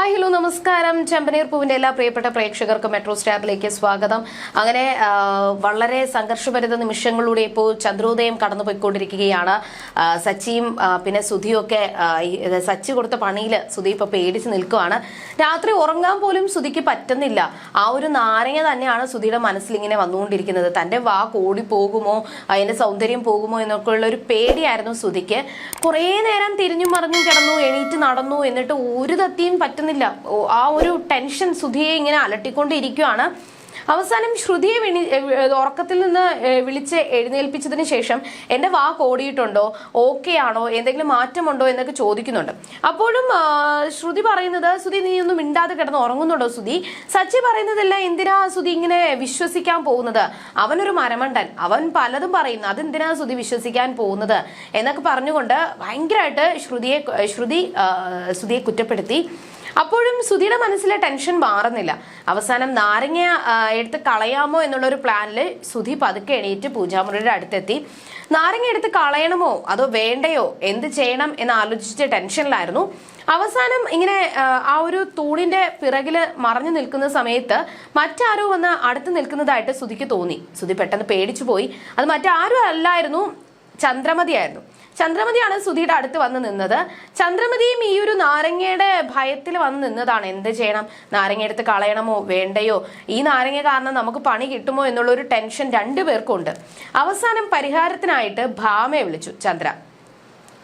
Hi hello നമസ്കാരം. ചെമ്പനീർ പൂവിന്റെ എല്ലാ പ്രിയപ്പെട്ട പ്രേക്ഷകർക്കും മെട്രോ സ്റ്റാബിലേക്ക് സ്വാഗതം. അങ്ങനെ വളരെ സംഘർഷഭരിത നിമിഷങ്ങളിലൂടെ ഇപ്പോൾ ചന്ദ്രോദയം കടന്നുപോയിക്കൊണ്ടിരിക്കുകയാണ്. സച്ചിയും പിന്നെ സുധിയും ഒക്കെ ആ, ഈ, ഇത് സച്ചി കൊടുത്ത പണിയിൽ സുധി ഇപ്പൊ പേടിച്ച് നിൽക്കുവാണ്. രാത്രി ഉറങ്ങാൻ പോലും സുധിക്ക് പറ്റുന്നില്ല. ആ ഒരു നാരങ്ങ തന്നെയാണ് സുധിയുടെ മനസ്സിൽ ഇങ്ങനെ വന്നുകൊണ്ടിരിക്കുന്നത്. തന്റെ വാ കോടി പോകുമോ? അതിന്റെ സൗന്ദര്യം പോകുമോ? എന്നൊക്കെ ഉള്ള ഒരു പേടിയായിരുന്നു സുധിക്ക്. കുറേ നേരം തിരിഞ്ഞും മറിഞ്ഞും കിടന്നു എണീറ്റ് നടന്നു എന്നിട്ട് ഒരു തത്തിയും പറ്റുന്നില്ല. ഓ, ആ ഒരു ടെൻഷൻ സുധിയെ ഇങ്ങനെ അലട്ടിക്കൊണ്ടിരിക്കുകയാണ്. അവസാനം ശ്രുതിയെ വിണി ഉറക്കത്തിൽ നിന്ന് വിളിച്ച് എഴുന്നേൽപ്പിച്ചതിന് ശേഷം എന്റെ വാക്ക് ഓടിയിട്ടുണ്ടോ? ഓക്കെ ആണോ? എന്തെങ്കിലും മാറ്റമുണ്ടോ? എന്നൊക്കെ ചോദിക്കുന്നുണ്ട്. അപ്പോഴും ശ്രുതി പറയുന്നത് സുധി നീ ഒന്നും മിണ്ടാതെ കിടന്ന് ഉറങ്ങുന്നുണ്ടോ സുധി? സച്ചി പറയുന്നതല്ല എന്തിനാ സുധി ഇങ്ങനെ വിശ്വസിക്കാൻ പോകുന്നത്? അവനൊരു മരമണ്ടൻ. അവൻ പലതും പറയുന്നു. അതെന്തിനാ സുധി വിശ്വസിക്കാൻ പോകുന്നത്? എന്നൊക്കെ പറഞ്ഞുകൊണ്ട് ഭയങ്കരമായിട്ട് ശ്രുതിയെ ശ്രുതി സുധിയെ കുറ്റപ്പെടുത്തി. അപ്പോഴും സുധിയുടെ മനസ്സിലെ ടെൻഷൻ മാറുന്നില്ല. അവസാനം നാരങ്ങ എടുത്ത് കളയാമോ എന്നുള്ളൊരു പ്ലാനിൽ സുധി പതുക്കെ എണീറ്റ് പൂജാമുറിയുടെ അടുത്തെത്തി. നാരങ്ങ എടുത്ത് കളയണമോ? അതോ വേണ്ടയോ? എന്ത് ചെയ്യണം എന്ന് ആലോചിച്ച് ടെൻഷനിലായിരുന്നു. അവസാനം ഇങ്ങനെ ആ ഒരു തൂണിന്റെ പിറകിൽ മറഞ്ഞു നിൽക്കുന്ന സമയത്ത് മറ്റാരോ വന്ന് അടുത്ത് നിൽക്കുന്നതായിട്ട് സുധിക്ക് തോന്നി. സുധി പെട്ടെന്ന് പേടിച്ചു പോയി. അത് മറ്റാരും അല്ലായിരുന്നു ചന്ദ്രമതിയായിരുന്നു. ചന്ദ്രമതിയാണ് സുധിയുടെ അടുത്ത് വന്ന് നിന്നത്. ചന്ദ്രമതിയും ഈ ഒരു നാരങ്ങയുടെ ഭയത്തിൽ വന്ന് നിന്നതാണ്. എന്ത് ചെയ്യണം? നാരങ്ങ എടുത്ത് കളയണമോ? വേണ്ടയോ? ഈ നാരങ്ങ കാരണം നമുക്ക് പണി കിട്ടുമോ? എന്നുള്ള ഒരു ടെൻഷൻ രണ്ടുപേർക്കും ഉണ്ട് അവസാനം പരിഹാരത്തിനായിട്ട് ഭാമയെ വിളിച്ചു ചന്ദ്ര.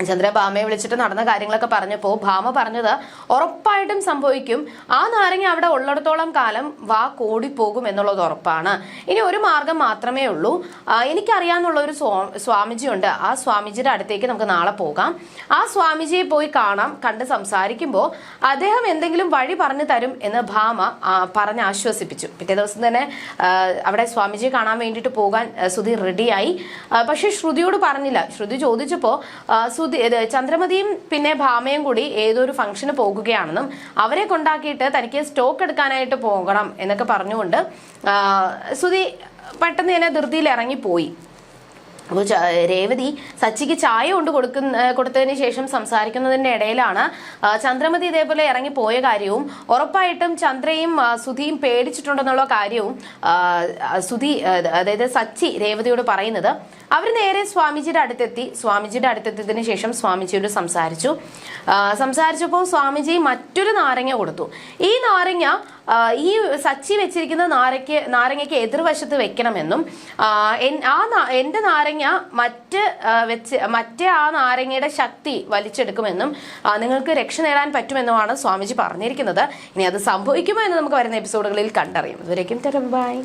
ചന്ദ്ര ഭാമയെ വിളിച്ചിട്ട് നടന്ന കാര്യങ്ങളൊക്കെ പറഞ്ഞപ്പോൾ ഭാമ പറഞ്ഞത് ഉറപ്പായിട്ടും സംഭവിക്കും. ആ നാരങ്ങ അവിടെ ഉള്ളിടത്തോളം കാലം വാ കോടിപ്പോകും എന്നുള്ളത് ഉറപ്പാണ്. ഇനി ഒരു മാർഗം മാത്രമേ ഉള്ളൂ. എനിക്കറിയാന്നുള്ള ഒരു സ്വാ- സ്വാമിജി ഉണ്ട് ആ സ്വാമിജിയുടെ അടുത്തേക്ക് നമുക്ക് നാളെ പോകാം. ആ സ്വാമിജിയെ പോയി കാണാം കണ്ട് സംസാരിക്കുമ്പോൾ അദ്ദേഹം എന്തെങ്കിലും വഴി പറഞ്ഞു തരും എന്ന് ഭാമ പറഞ്ഞ് ആശ്വസിപ്പിച്ചു. പിറ്റേ ദിവസം തന്നെ അവിടെ സ്വാമിജിയെ കാണാൻ വേണ്ടിയിട്ട് പോകാൻ ശ്രുതി റെഡിയായി പക്ഷെ ശ്രുതിയോട് പറഞ്ഞില്ല. ശ്രുതി ചോദിച്ചപ്പോൾ സുധി ചന്ദ്രമതിയും പിന്നെ ഭാമയും കൂടി ഏതൊരു ഫംഗ്ഷന് പോകുകയാണെന്നും അവരെ കൊണ്ടാക്കിയിട്ട് തനിക്ക് സ്റ്റോക്ക് എടുക്കാനായിട്ട് പോകണം എന്നൊക്കെ പറഞ്ഞുകൊണ്ട് സുധി പെട്ടെന്ന് തന്നെ ധൃതിയിൽ ഇറങ്ങിപ്പോയി. അപ്പോൾ രേവതി സച്ചിക്ക് ചായ കൊണ്ട് കൊടുക്കുന്ന കൊടുത്തതിന് ശേഷം സംസാരിക്കുന്നതിന്റെ ഇടയിലാണ് ചന്ദ്രമതി ഇതേപോലെ ഇറങ്ങിപ്പോയ പോയ കാര്യവും ഉറപ്പായിട്ടും ചന്ദ്രയും സുധിയും പേടിച്ചിട്ടുണ്ടെന്നുള്ള കാര്യവും സുധി അതായത് സച്ചി രേവതിയോട് പറയുന്നത്. അവർ നേരെ സ്വാമിജിയുടെ അടുത്തെത്തി. സ്വാമിജിയുടെ അടുത്തെത്തിയതിനു ശേഷം സ്വാമിജിയോട് സംസാരിച്ചു. സംസാരിച്ചപ്പോൾ സ്വാമിജി മറ്റൊരു നാരങ്ങ കൊടുത്തു. ഈ നാരങ്ങ ഈ സച്ചി വെച്ചിരിക്കുന്ന നാരയ്ക്ക് നാരങ്ങയ്ക്ക് എതിർവശത്ത് വെക്കണമെന്നും ആ, എന്റെ നാരങ്ങ മറ്റ് വെച്ച് മറ്റേ ആ നാരങ്ങയുടെ ശക്തി വലിച്ചെടുക്കുമെന്നും നിങ്ങൾക്ക് രക്ഷ നേടാൻ പറ്റുമെന്നുമാണ് സ്വാമിജി പറഞ്ഞിരിക്കുന്നത്. ഇനി അത് സംഭവിക്കുമോ എന്ന് നമുക്ക് വരുന്ന എപ്പിസോഡുകളിൽ കണ്ടറിയാം. ഇതുവരേക്കും ബൈ.